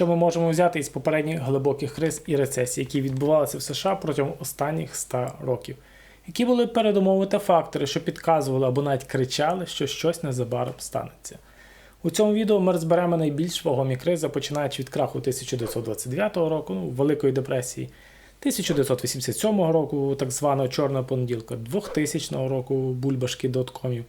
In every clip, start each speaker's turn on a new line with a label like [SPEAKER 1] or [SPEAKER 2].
[SPEAKER 1] що ми можемо взяти із попередніх глибоких криз і рецесій, які відбувалися в США протягом останніх 100 років. Які були передумови та фактори, що підказували або навіть кричали, що щось незабаром станеться. У цьому відео ми розберемо найбільш вагомі кризи, починаючи від краху 1929 року, ну, Великої депресії, 1987 року, так званого Чорного понеділка, 2000 року бульбашки доткомів,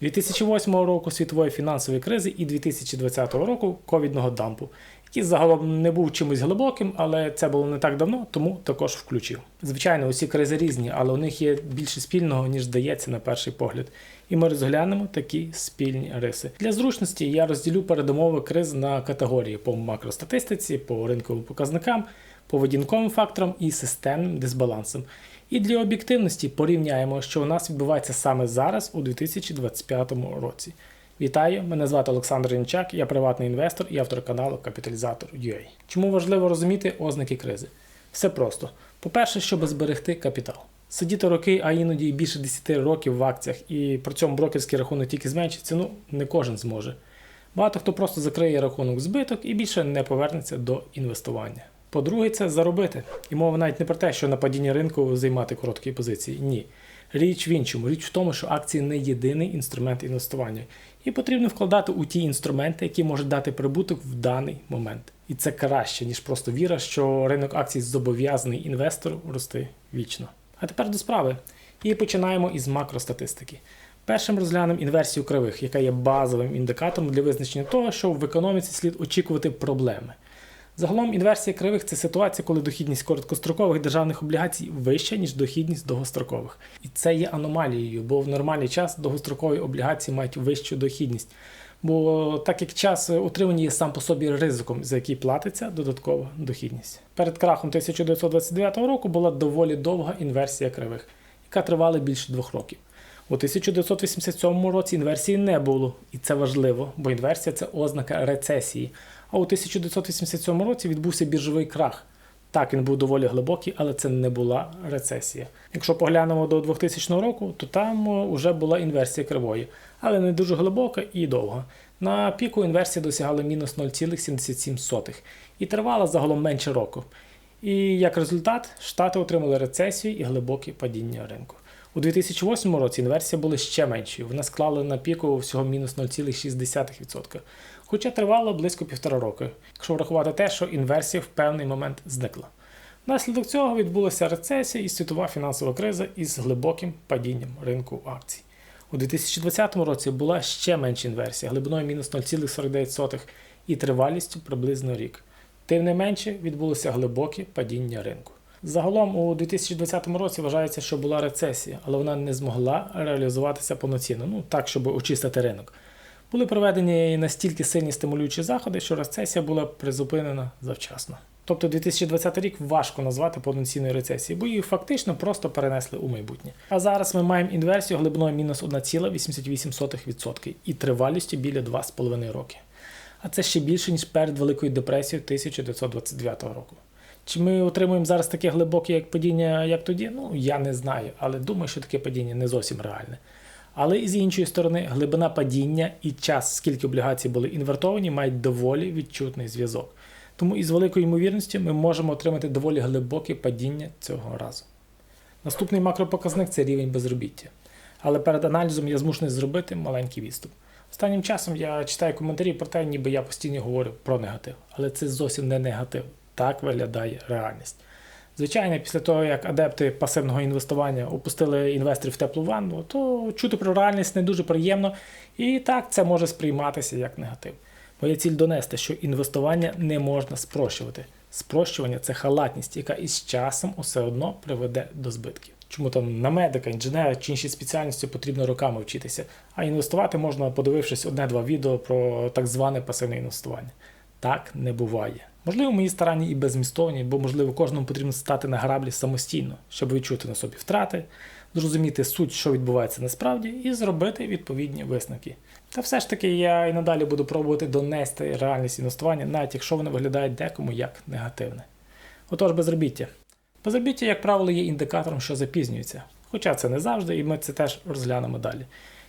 [SPEAKER 1] 2008 року світової фінансової кризи і 2020 року ковідного дампу, який загалом не був чимось глибоким, але це було не так давно, тому також включив. Звичайно, усі кризи різні, але у них є більше спільного, ніж здається на перший погляд. І ми розглянемо такі спільні риси. Для зручності я розділю передумови криз на категорії по макростатистиці, по ринковим показникам, поведінковим факторам і системним дисбалансам. І для об'єктивності порівняємо, що у нас відбувається саме зараз, у 2025 році. Вітаю, мене звати Олександр Янчак, я приватний інвестор і автор каналу Капіталізатор.ua. Чому важливо розуміти ознаки кризи? Все просто. По-перше, щоб зберегти капітал. Сидіти роки, а іноді і більше 10 років в акціях, і при цьому брокерський рахунок тільки зменшиться, ну не кожен зможе. Багато хто просто закриє рахунок збиток і більше не повернеться до інвестування. По-друге, це заробити. І мова навіть не про те, що на падінні ринку займати короткі позиції. Ні. Річ в іншому. Річ в тому, що акції не єдиний інструмент інвестування. І потрібно вкладати у ті інструменти, які можуть дати прибуток в даний момент. І це краще, ніж просто віра, що ринок акцій зобов'язаний інвестору рости вічно. А тепер до справи. І починаємо із макростатистики. Першим розглянемо інверсію кривих, яка є базовим індикатором для визначення того, що в економіці слід очікувати проблеми. Загалом інверсія кривих це ситуація, коли дохідність короткострокових державних облігацій вища, ніж дохідність довгострокових. І це є аномалією, бо в нормальний час довгострокові облігації мають вищу дохідність. Бо так як час утримання є сам по собі ризиком, за який платиться додаткова дохідність. Перед крахом 1929 року була доволі довга інверсія кривих, яка тривала більше двох років. У 1987 році інверсії не було, і це важливо, бо інверсія це ознака рецесії. А у 1987 році відбувся біржовий крах. Так, він був доволі глибокий, але це не була рецесія. Якщо поглянемо до 2000 року, то там вже була інверсія кривої, але не дуже глибока і довга. На піку інверсія досягала мінус 0,77 і тривала загалом менше року. І як результат, Штати отримали рецесію і глибоке падіння ринку. У 2008 році інверсія була ще меншою. Вона склала на піку всього мінус 0,6%. Хоча тривало близько півтора року, якщо врахувати те, що інверсія в певний момент зникла. Внаслідок цього відбулася рецесія і світова фінансова криза із глибоким падінням ринку акцій. У 2020 році була ще менша інверсія, глибиною мінус 0,49 і тривалістю приблизно рік. Тим не менше відбулося глибоке падіння ринку. Загалом у 2020 році вважається, що була рецесія, але вона не змогла реалізуватися повноцінно, ну так, щоб очистити ринок. Були проведені настільки сильні стимулюючі заходи, що рецесія була призупинена завчасно. Тобто 2020 рік важко назвати повноцінною рецесією, бо її фактично просто перенесли у майбутнє. А зараз ми маємо інверсію глибиною мінус 1,88% і тривалістю біля 2,5 роки. А це ще більше, ніж перед Великою депресією 1929 року. Чи ми отримуємо зараз таке глибоке як падіння, як тоді? Ну я не знаю, але думаю, що таке падіння не зовсім реальне. Але і з іншої сторони, глибина падіння і час, скільки облігацій були інвертовані, мають доволі відчутний зв'язок. Тому із великою ймовірністю ми можемо отримати доволі глибоке падіння цього разу. Наступний макропоказник це рівень безробіття. Але перед аналізом я змушений зробити маленький відступ. Останнім часом я читаю коментарі про те, ніби я постійно говорю про негатив. Але це зовсім не негатив. Так виглядає реальність. Звичайно, після того, як адепти пасивного інвестування опустили інвесторів в теплу ванну, то чути про реальність не дуже приємно, і так це може сприйматися як негатив. Моя ціль донести, що інвестування не можна спрощувати. Спрощування це халатність, яка із часом усе одно приведе до збитків. Чому там на медика, інженера чи інші спеціальності потрібно роками вчитися, а інвестувати можна, подивившись одне-два відео про так зване пасивне інвестування. Так не буває. Можливо, мої старання і безмістовні, бо, можливо, кожному потрібно стати на граблі самостійно, щоб відчути на собі втрати, зрозуміти суть, що відбувається насправді, і зробити відповідні висновки. Та все ж таки я і надалі буду пробувати донести реальність інвестування, навіть якщо воно виглядає декому як негативне. Отож, безробіття. Безробіття, як правило, є індикатором, що запізнюється. Хоча це не завжди, і ми це теж розглянемо далі.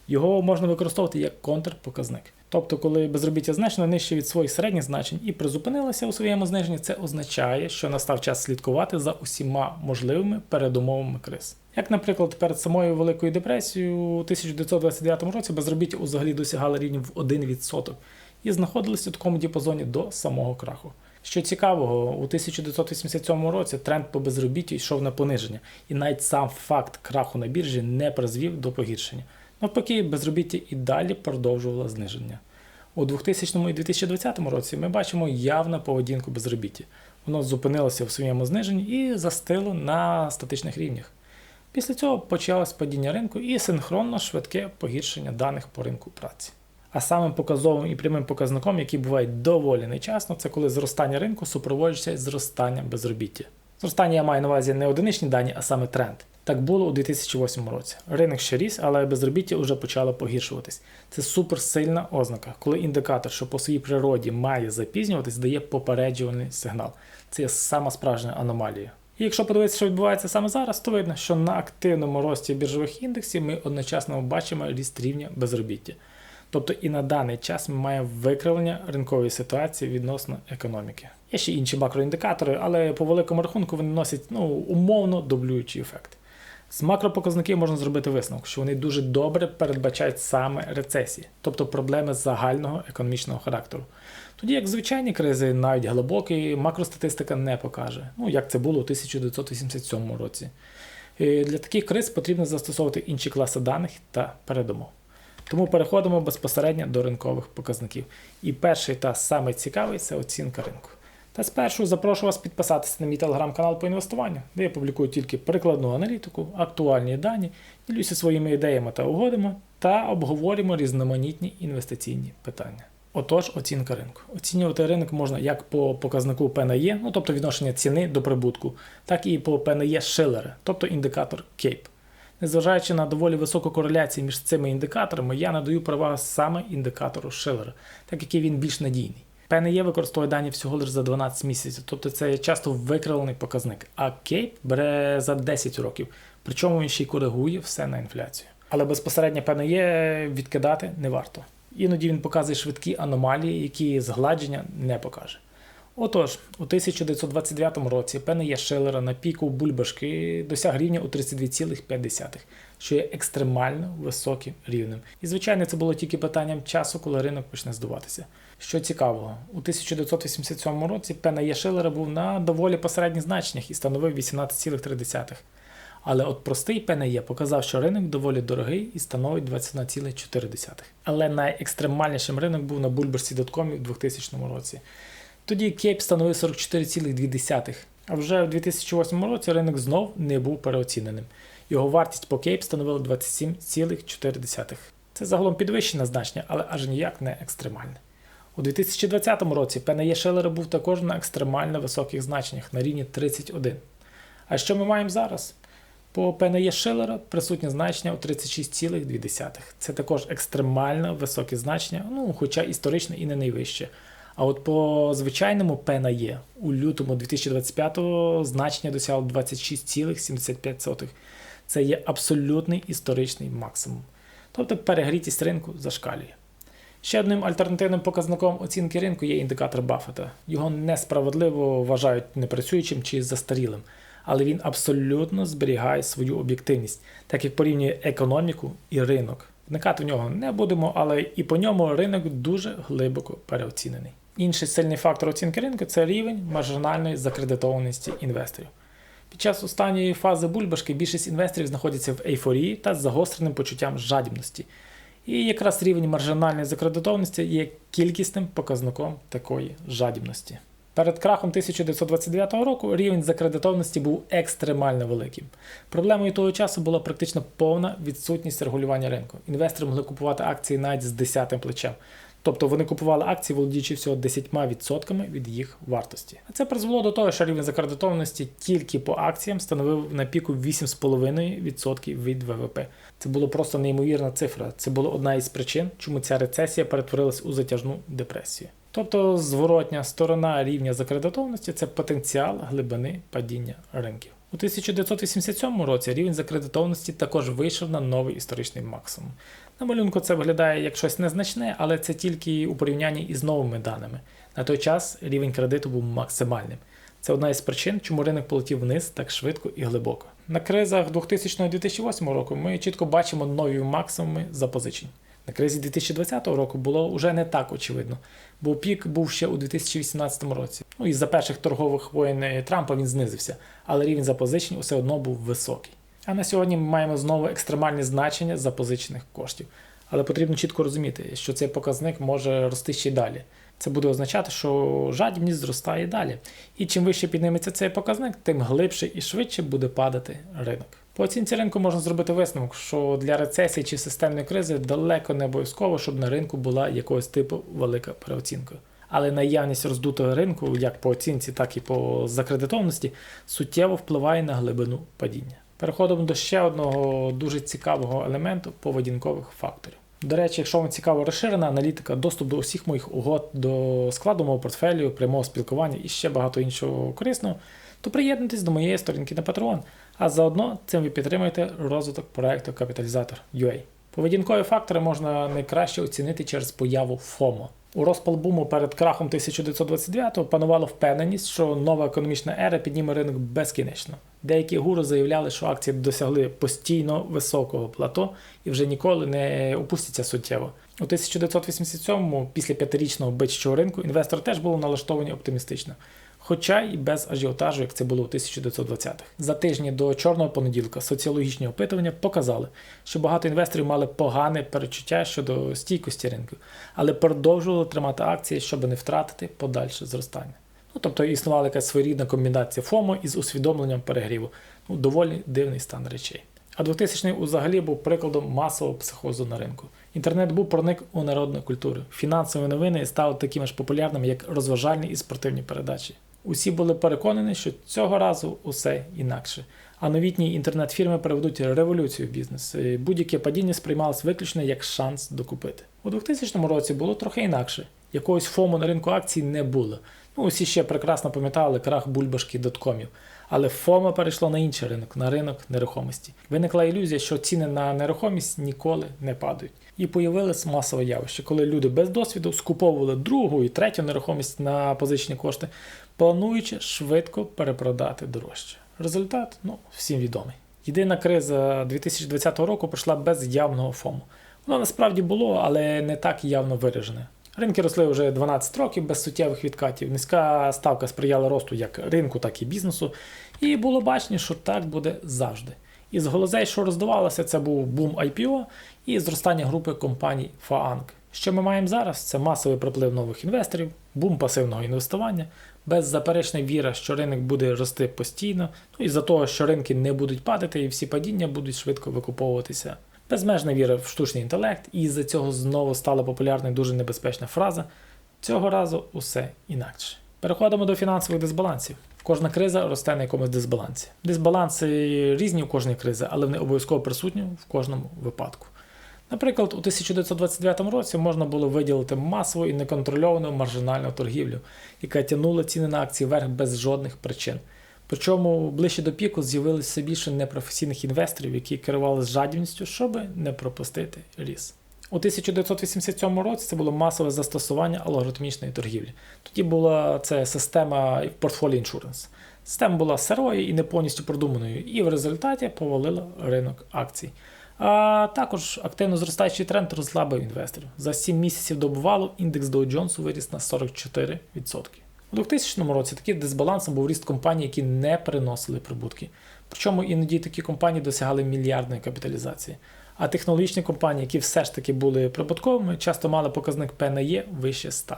[SPEAKER 1] Його можна використовувати як контрпоказник. Тобто, коли безробіття значно нижче від своїх середніх значень і призупинилося у своєму зниженні, це означає, що настав час слідкувати за усіма можливими передумовами криз. Як, наприклад, перед самою Великою депресією у 1929 році безробіття взагалі досягало рівнів в 1% і знаходилися у такому діапазоні до самого краху. Що цікавого, у 1987 році тренд по безробіттю йшов на пониження, і навіть сам факт краху на біржі не призвів до погіршення. Навпаки, безробіття і далі продовжувало зниження. У 2000 і 2020 році ми бачимо явну поведінку безробіття. Воно зупинилося в своєму зниженні і застило на статичних рівнях. Після цього почалось падіння ринку і синхронно швидке погіршення даних по ринку праці. А самим показовим і прямим показником, який буває доволі нечасно, це коли зростання ринку супроводжується зростанням безробіття. Зростання я маю на увазі не одиничні дані, а саме тренд. Так було у 2008 році. Ринок ще ріс, але безробіття вже почало погіршуватись. Це суперсильна ознака, коли індикатор, що по своїй природі має запізнюватись, дає попереджувальний сигнал. Це є сама справжня аномалія. І якщо подивитися, що відбувається саме зараз, то видно, що на активному рості біржових індексів ми одночасно бачимо ріст рівня безробіття. Тобто і на даний час ми маємо викривлення ринкової ситуації відносно економіки. Є ще інші макроіндикатори, але по великому рахунку вони носять ну, умовно дублюючий ефект. З макропоказників можна зробити висновок, що вони дуже добре передбачають саме рецесії, тобто проблеми загального економічного характеру. Тоді як звичайні кризи, навіть глибокі, макростатистика не покаже, ну як це було у 1987 році. І для таких криз потрібно застосовувати інші класи даних та передумов. Тому переходимо безпосередньо до ринкових показників. І перший та самий цікавий це оцінка ринку. Та спершу запрошую вас підписатися на мій телеграм-канал по інвестуванню, де я публікую тільки прикладну аналітику, актуальні дані, ділюся своїми ідеями та угодами та обговорюємо різноманітні інвестиційні питання. Отож, оцінка ринку. Оцінювати ринок можна як по показнику ПНЄ, ну тобто відношення ціни до прибутку, так і по ПНЄ Шиллера, тобто індикатор Кейп. Незважаючи на доволі високу кореляцію між цими індикаторами, я надаю перевагу саме індикатору Шиллера, так як він більш надійний. ПНЄ використовує дані всього лише за 12 місяців, тобто це часто викривлений показник. А Кейп бере за 10 років, причому він ще й коригує все на інфляцію. Але безпосередньо ПНЄ відкидати не варто. Іноді він показує швидкі аномалії, які згладження не покаже. Отож, у 1929 році ПНЄ Шиллера на піку бульбашки досяг рівня у 32,5, що є екстремально високим рівнем. І, звичайно, це було тільки питанням часу, коли ринок почне здуватися. Що цікавого, у 1987 році ПНЄ Шиллера був на доволі посередніх значеннях і становив 18,3. Але от простий ПНЄ показав, що ринок доволі дорогий і становить 21,4. Але найекстремальнішим ринок був на доткомі в 2000 році. Тоді Кейп становив 44,2. А вже в 2008 році ринок знов не був переоціненим. Його вартість по Кейп становила 27,4. Це загалом підвищене значення, але аж ніяк не екстремальне. У 2020 році ПНЄ Шеллера був також на екстремально високих значеннях на рівні 31. А що ми маємо зараз? По ПНЄ Шиллера присутнє значення у 36,2. Це також екстремально високе значення, ну, хоча історично і не найвище. А от по звичайному ПНЄ у лютому 2025-го значення досягло 26,75. Це є абсолютний історичний максимум. Тобто перегрітість ринку зашкалює. Ще одним альтернативним показником оцінки ринку є індикатор Баффета. Його несправедливо вважають непрацюючим чи застарілим, але він абсолютно зберігає свою об'єктивність, так як порівнює економіку і ринок. Вникати в нього не будемо, але і по ньому ринок дуже глибоко переоцінений. Інший сильний фактор оцінки ринку це рівень маржинальної закредитованості інвесторів. Під час останньої фази бульбашки більшість інвесторів знаходяться в ейфорії та з загостреним почуттям жадібності. І якраз рівень маржинальної закредитованості є кількісним показником такої жадібності. Перед крахом 1929 року рівень закредитованості був екстремально великим. Проблемою того часу була практично повна відсутність регулювання ринку. Інвестори могли купувати акції навіть з 10 плечем. Тобто вони купували акції, володіючи всього 10% від їх вартості. А це призвело до того, що рівень закредитованості тільки по акціям становив на піку 8,5% від ВВП. Це було просто неймовірна цифра. Це була одна із причин, чому ця рецесія перетворилась у затяжну депресію. Тобто зворотня сторона рівня закредитованості це потенціал глибини падіння ринків. У 1987 році рівень закредитованості також вийшов на новий історичний максимум. На малюнку це виглядає як щось незначне, але це тільки у порівнянні із новими даними. На той час рівень кредиту був максимальним. Це одна із причин, чому ринок полетів вниз так швидко і глибоко. На кризах 2000-2008 року ми чітко бачимо нові максимуми запозичень. На кризі 2020 року було вже не так очевидно, бо пік був ще у 2018 році. Ну і за перших торгових воєн Трампа він знизився, але рівень запозичень усе одно був високий. А на сьогодні ми маємо знову екстремальні значення запозичених коштів. Але потрібно чітко розуміти, що цей показник може рости ще й далі. Це буде означати, що жадібність зростає далі. І чим вище підніметься цей показник, тим глибше і швидше буде падати ринок. По оцінці ринку можна зробити висновок, що для рецесії чи системної кризи далеко не обов'язково, щоб на ринку була якогось типу велика переоцінка. Але наявність роздутого ринку, як по оцінці, так і по закредитованості, суттєво впливає на глибину падіння. Переходимо до ще одного дуже цікавого елементу поведінкових факторів. До речі, якщо вам цікава розширена аналітика, доступ до усіх моїх угод, до складу мого портфелю, прямого спілкування і ще багато іншого корисного, то приєднуйтесь до моєї сторінки на Patreon, а заодно цим ви підтримуєте розвиток проекту Капіталізатор UA. Поведінкові фактори можна найкраще оцінити через появу FOMO. У розпал буму перед крахом 1929-го панувала впевненість, що нова економічна ера підніме ринок безкінечно. Деякі гуру заявляли, що акції досягли постійно високого плато і вже ніколи не опустяться суттєво. У 1987-му, після п'ятирічного бичого ринку, інвестори теж були налаштовані оптимістично. Хоча і без ажіотажу, як це було у 1920-х. За тижні до чорного понеділка соціологічні опитування показали, що багато інвесторів мали погане перечуття щодо стійкості ринку, але продовжували тримати акції, щоб не втратити подальше зростання. Ну, тобто існувала якась своєрідна комбінація ФОМО із усвідомленням перегріву. Ну, доволі дивний стан речей. А 2000-й взагалі був прикладом масового психозу на ринку. Інтернет був проник у народну культуру. Фінансові новини стали такими ж популярними, як розважальні і спортивні передачі. Усі були переконані, що цього разу усе інакше. А новітні інтернет-фірми приведуть революцію в бізнес. Будь-яке падіння сприймалось виключно як шанс докупити. У 2000 році було трохи інакше. Якогось фому на ринку акцій не було. Ну, усі ще прекрасно пам'ятали крах бульбашки доткомів. Але ФОМа перейшло на інший ринок, на ринок нерухомості. Виникла ілюзія, що ціни на нерухомість ніколи не падають. І появилось масове явище, коли люди без досвіду скуповували другу і третю нерухомість на позичні кошти, плануючи швидко перепродати дорожче. Результат ну, всім відомий. Єдина криза 2020 року пройшла без явного ФОМу. Воно насправді було, але не так явно виражене. Ринки росли вже 12 років без суттєвих відкатів. Низька ставка сприяла росту як ринку, так і бізнесу. І було бачення, що так буде завжди. Із голозей, що роздавалося, це був бум IPO і зростання групи компаній FAANG. Що ми маємо зараз? Це масовий приплив нових інвесторів, бум пасивного інвестування, беззаперечна віра, що ринок буде рости постійно, ну і за того, що ринки не будуть падати, і всі падіння будуть швидко викуповуватися. Безмежна віра в штучний інтелект, і з-за цього знову стала популярною дуже небезпечна фраза. Цього разу усе інакше. Переходимо до фінансових дисбалансів. Кожна криза росте на якомусь дисбалансі. Дисбаланси різні у кожній кризи, але вони обов'язково присутні в кожному випадку. Наприклад, у 1929 році можна було виділити масову і неконтрольовану маржинальну торгівлю, яка тягнула ціни на акції вверх без жодних причин. Причому ближче до піку з'явилося більше непрофесійних інвесторів, які керували жадібністю, щоб не пропустити ріс. У 1987 році це було масове застосування алгоритмічної торгівлі. Тоді була це система портфоліо іншуренс. Система була сирою і не повністю продуманою, і в результаті повалила ринок акцій. А також активно зростаючий тренд розслабив інвесторів. За 7 місяців до обвалу індекс Dow Jones виріс на 44%. У 2000 році таким дисбалансом був ріст компаній, які не приносили прибутки. Причому іноді такі компанії досягали мільярдної капіталізації. А технологічні компанії, які все ж таки були прибутковими, часто мали показник на Е вище 100.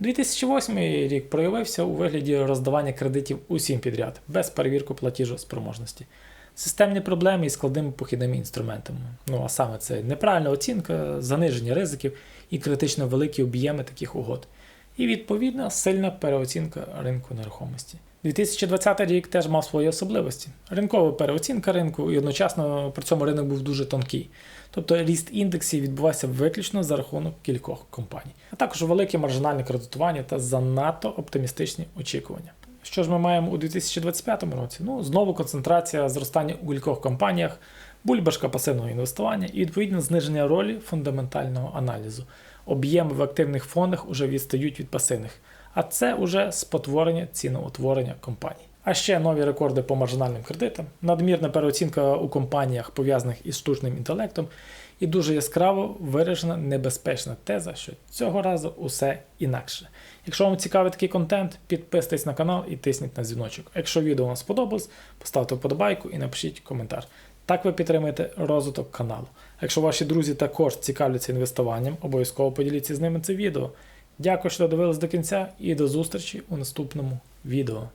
[SPEAKER 1] 2008 рік проявився у вигляді роздавання кредитів усім підряд, без перевірки платіжоспроможності. Системні проблеми із складними похідними інструментами. Ну а саме це неправильна оцінка, заниження ризиків і критично великі об'єми таких угод. І відповідна сильна переоцінка ринку нерухомості. 2020 рік теж мав свої особливості. Ринкова переоцінка ринку, і одночасно при цьому ринок був дуже тонкий. Тобто ріст індексів відбувався виключно за рахунок кількох компаній, а також велике маржинальне кредитування та занадто оптимістичні очікування. Що ж ми маємо у 2025 році? Ну, знову концентрація зростання у кількох компаніях, бульбашка пасивного інвестування і відповідне зниження ролі фундаментального аналізу. Об'єми в активних фондах уже відстають від пасивних, а це уже спотворення ціноутворення компаній. А ще нові рекорди по маржинальним кредитам, надмірна переоцінка у компаніях, пов'язаних із штучним інтелектом, і дуже яскраво виражена небезпечна теза, що цього разу усе інакше. Якщо вам цікавий такий контент, підписуйтесь на канал і тисніть на дзвіночок. Якщо відео вам сподобалось, поставте вподобайку і напишіть коментар. Так ви підтримуєте розвиток каналу. Якщо ваші друзі також цікавляться інвестуванням, обов'язково поділіться з ними це відео. Дякую, що додивились до кінця і до зустрічі у наступному відео.